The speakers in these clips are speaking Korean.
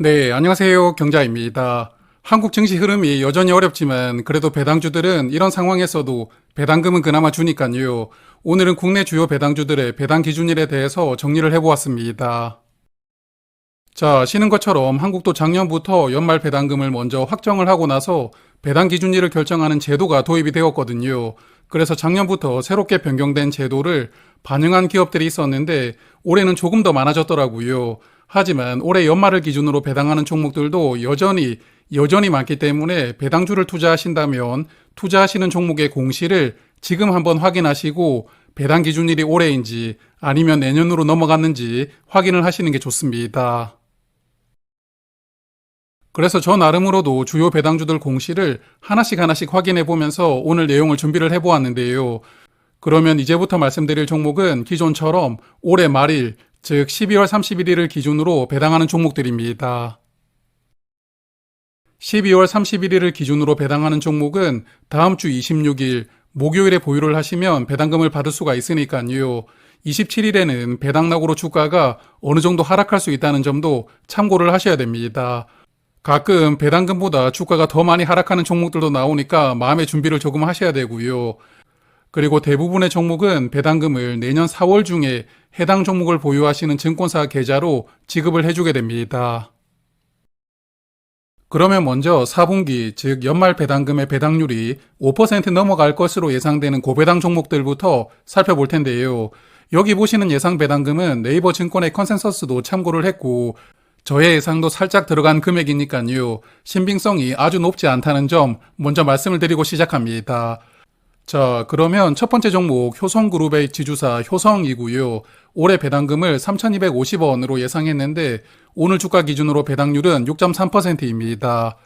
네, 안녕하세요. 경자입니다. 한국 증시 흐름이 여전히 어렵지만 그래도 배당주들은 이런 상황에서도 배당금은 그나마 주니까요. 오늘은 국내 주요 배당주들의 배당 기준일에 대해서 정리를 해보았습니다. 자, 아시는 것처럼 한국도 작년부터 연말 배당금을 먼저 확정을 하고 나서 배당 기준일을 결정하는 제도가 도입이 되었거든요. 그래서 작년부터 새롭게 변경된 제도를 반영한 기업들이 있었는데 올해는 조금 더 많아졌더라고요. 하지만 올해 연말을 기준으로 배당하는 종목들도 여전히 여전히 많기 때문에 배당주를 투자하신다면 투자하시는 종목의 공시를 지금 한번 확인하시고 배당 기준일이 올해인지 아니면 내년으로 넘어갔는지 확인을 하시는 게 좋습니다. 그래서 저 나름으로도 주요 배당주들 공시를 하나씩 하나씩 확인해 보면서 오늘 내용을 준비를 해 보았는데요. 그러면 이제부터 말씀드릴 종목은 기존처럼 올해 말일, 즉 12월 31일을 기준으로 배당하는 종목들입니다. 12월 31일을 기준으로 배당하는 종목은 다음 주 26일 목요일에 보유를 하시면 배당금을 받을 수가 있으니까요. 27일에는 배당락으로 주가가 어느 정도 하락할 수 있다는 점도 참고를 하셔야 됩니다. 가끔 배당금보다 주가가 더 많이 하락하는 종목들도 나오니까 마음의 준비를 조금 하셔야 되고요. 그리고 대부분의 종목은 배당금을 내년 4월 중에 해당 종목을 보유하시는 증권사 계좌로 지급을 해주게 됩니다. 그러면 먼저 4분기, 즉 연말 배당금의 배당률이 5% 넘어갈 것으로 예상되는 고배당 종목들부터 살펴볼 텐데요. 여기 보시는 예상 배당금은 네이버 증권의 컨센서스도 참고를 했고 저의 예상도 살짝 들어간 금액이니까요. 신빙성이 아주 높지 않다는 점 먼저 말씀을 드리고 시작합니다. 자, 그러면 첫 번째 종목 효성그룹의 지주사 효성이고요. 올해 배당금을 3,250원으로 예상했는데 오늘 주가 기준으로 배당률은 6.3%입니다.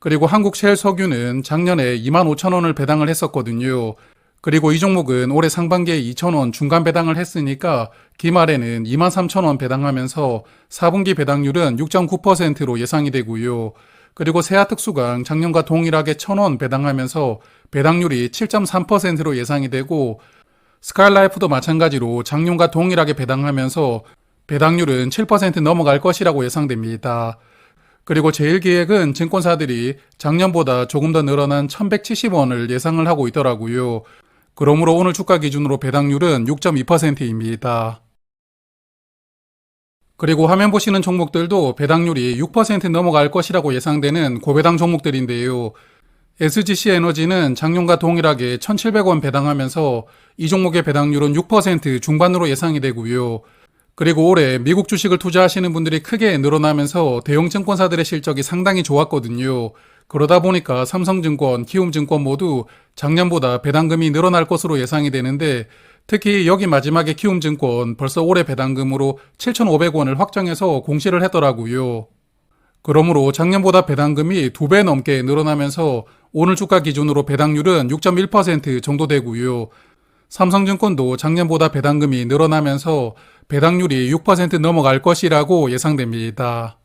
그리고 한국셰일석유는 작년에 25,000원을 배당을 했었거든요. 그리고 이 종목은 올해 상반기에 2,000원 중간 배당을 했으니까 기말에는 23,000원 배당하면서 4분기 배당률은 6.9%로 예상이 되고요. 그리고 세아특수강 작년과 동일하게 1,000원 배당하면서 배당률이 7.3%로 예상이 되고 스카이라이프도 마찬가지로 작년과 동일하게 배당하면서 배당률은 7% 넘어갈 것이라고 예상됩니다. 그리고 제일기획은 증권사들이 작년보다 조금 더 늘어난 1170원을 예상을 하고 있더라고요. 그러므로 오늘 주가 기준으로 배당률은 6.2%입니다. 그리고 화면 보시는 종목들도 배당률이 6% 넘어갈 것이라고 예상되는 고배당 종목들인데요. SGC 에너지는 작년과 동일하게 1,700원 배당하면서 이 종목의 배당률은 6% 중반으로 예상이 되고요. 그리고 올해 미국 주식을 투자하시는 분들이 크게 늘어나면서 대형 증권사들의 실적이 상당히 좋았거든요. 그러다 보니까 삼성증권, 키움증권 모두 작년보다 배당금이 늘어날 것으로 예상이 되는데 특히 여기 마지막에 키움증권 벌써 올해 배당금으로 7,500원을 확정해서 공시를 했더라고요. 그러므로 작년보다 배당금이 두 배 넘게 늘어나면서 오늘 주가 기준으로 배당률은 6.1% 정도 되고요. 삼성증권도 작년보다 배당금이 늘어나면서 배당률이 6% 넘어갈 것이라고 예상됩니다.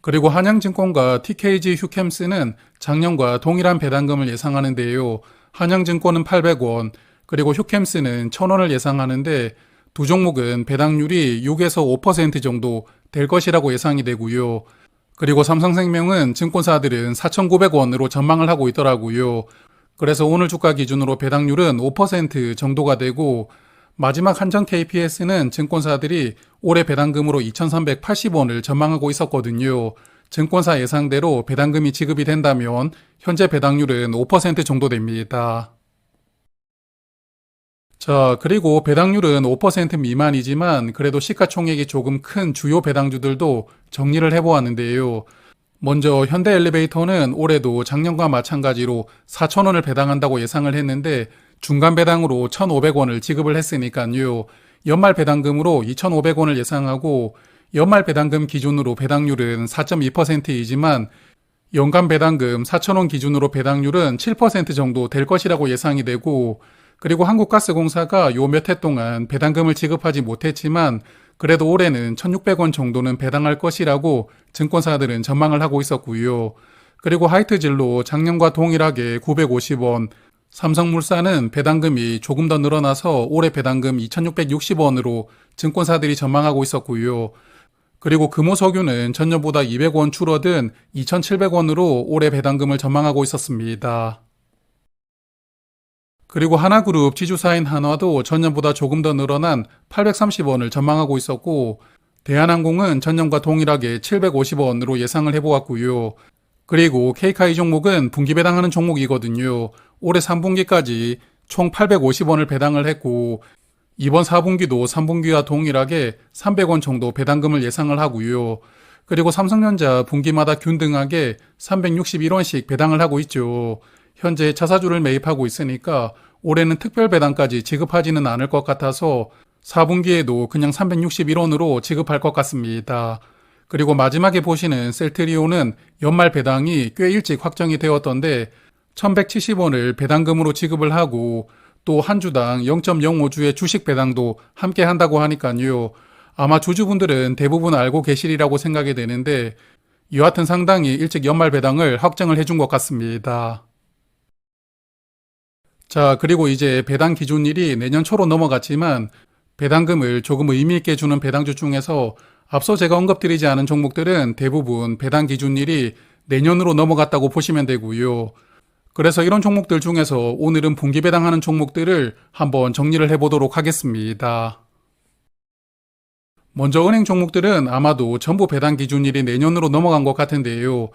그리고 한양증권과 TKG 휴캠스는 작년과 동일한 배당금을 예상하는데요. 한양증권은 800원, 그리고 휴캠스는 1000원을 예상하는데 두 종목은 배당률이 6에서 5% 정도 될 것이라고 예상이 되고요. 그리고 삼성생명은 증권사들은 4,900원으로 전망을 하고 있더라고요. 그래서 오늘 주가 기준으로 배당률은 5% 정도가 되고 마지막 한정 KPS는 증권사들이 올해 배당금으로 2,380원을 전망하고 있었거든요. 증권사 예상대로 배당금이 지급이 된다면 현재 배당률은 5% 정도 됩니다. 자, 그리고 배당률은 5% 미만이지만 그래도 시가총액이 조금 큰 주요 배당주들도 정리를 해보았는데요. 먼저 현대 엘리베이터는 올해도 작년과 마찬가지로 4,000원을 배당한다고 예상을 했는데 중간 배당으로 1,500원을 지급을 했으니까요. 연말 배당금으로 2,500원을 예상하고 연말 배당금 기준으로 배당률은 4.2%이지만 연간 배당금 4,000원 기준으로 배당률은 7% 정도 될 것이라고 예상이 되고 그리고 한국가스공사가 요 몇 해 동안 배당금을 지급하지 못했지만 그래도 올해는 1,600원 정도는 배당할 것이라고 증권사들은 전망을 하고 있었고요. 그리고 하이트진로 작년과 동일하게 950원, 삼성물산은 배당금이 조금 더 늘어나서 올해 배당금 2,660원으로 증권사들이 전망하고 있었고요. 그리고 금호석유는 전년보다 200원 줄어든 2,700원으로 올해 배당금을 전망하고 있었습니다. 그리고 하나그룹 지주사인 한화도 전년보다 조금 더 늘어난 830원을 전망하고 있었고, 대한항공은 전년과 동일하게 750원으로 예상을 해보았고요. 그리고 케이카이 종목은 분기 배당하는 종목이거든요. 올해 3분기까지 총 850원을 배당을 했고, 이번 4분기도 3분기와 동일하게 300원 정도 배당금을 예상을 하고요. 그리고 삼성전자 분기마다 균등하게 361원씩 배당을 하고 있죠. 현재 자사주를 매입하고 있으니까 올해는 특별 배당까지 지급하지는 않을 것 같아서 4분기에도 그냥 361원으로 지급할 것 같습니다. 그리고 마지막에 보시는 셀트리온은 연말 배당이 꽤 일찍 확정이 되었던데 1170원을 배당금으로 지급을 하고 또 한 주당 0.05주의 주식 배당도 함께 한다고 하니까요. 아마 주주분들은 대부분 알고 계시리라고 생각이 되는데 여하튼 상당히 일찍 연말 배당을 확정을 해준 것 같습니다. 자, 그리고 이제 배당 기준일이 내년 초로 넘어갔지만 배당금을 조금 의미 있게 주는 배당주 중에서 앞서 제가 언급드리지 않은 종목들은 대부분 배당 기준일이 내년으로 넘어갔다고 보시면 되고요. 그래서 이런 종목들 중에서 오늘은 분기 배당하는 종목들을 한번 정리를 해보도록 하겠습니다. 먼저 은행 종목들은 아마도 전부 배당 기준일이 내년으로 넘어간 것 같은데요.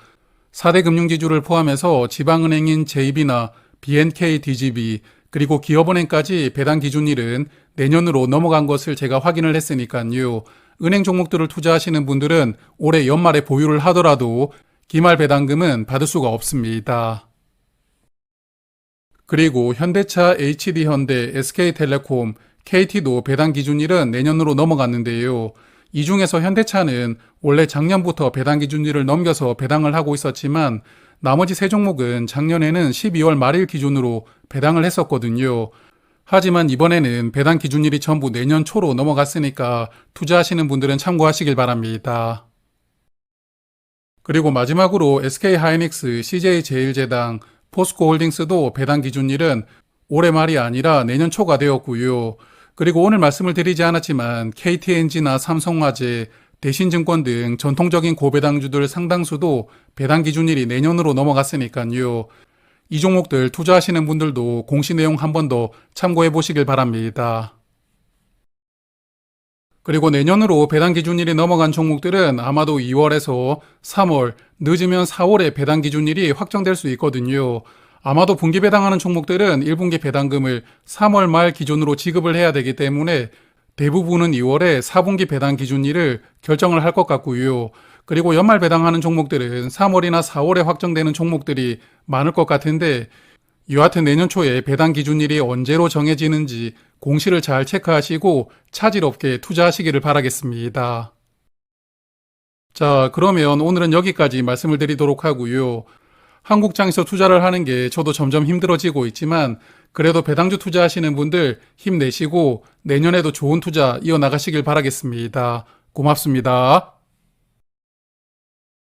4대 금융지주를 포함해서 지방은행인 JB나 BNK DGB 그리고 기업은행까지 배당 기준일은 내년으로 넘어간 것을 제가 확인을 했으니까요. 은행 종목들을 투자하시는 분들은 올해 연말에 보유를 하더라도 기말 배당금은 받을 수가 없습니다. 그리고 현대차, HD현대, SK텔레콤, KT도 배당 기준일은 내년으로 넘어갔는데요. 이 중에서 현대차는 원래 작년부터 배당 기준일을 넘겨서 배당을 하고 있었지만 나머지 세 종목은 작년에는 12월 말일 기준으로 배당을 했었거든요. 하지만 이번에는 배당 기준일이 전부 내년 초로 넘어갔으니까 투자하시는 분들은 참고하시길 바랍니다. 그리고 마지막으로 SK 하이닉스, CJ 제일제당, 포스코 홀딩스도 배당 기준일은 올해 말이 아니라 내년 초가 되었고요. 그리고 오늘 말씀을 드리지 않았지만 KTNG나 삼성화재, 대신증권 등 전통적인 고배당주들 상당수도 배당 기준일이 내년으로 넘어갔으니까요. 이 종목들 투자하시는 분들도 공시 내용 한 번 더 참고해 보시길 바랍니다. 그리고 내년으로 배당 기준일이 넘어간 종목들은 아마도 2월에서 3월, 늦으면 4월에 배당 기준일이 확정될 수 있거든요. 아마도 분기 배당하는 종목들은 1분기 배당금을 3월 말 기준으로 지급을 해야 되기 때문에 대부분은 2월에 4분기 배당 기준일을 결정을 할 것 같고요. 그리고 연말 배당하는 종목들은 3월이나 4월에 확정되는 종목들이 많을 것 같은데 여하튼 내년 초에 배당 기준일이 언제로 정해지는지 공시를 잘 체크하시고 차질 없게 투자하시기를 바라겠습니다. 자, 그러면 오늘은 여기까지 말씀을 드리도록 하고요. 한국장에서 투자를 하는 게 저도 점점 힘들어지고 있지만 그래도 배당주 투자하시는 분들 힘내시고 내년에도 좋은 투자 이어나가시길 바라겠습니다. 고맙습니다.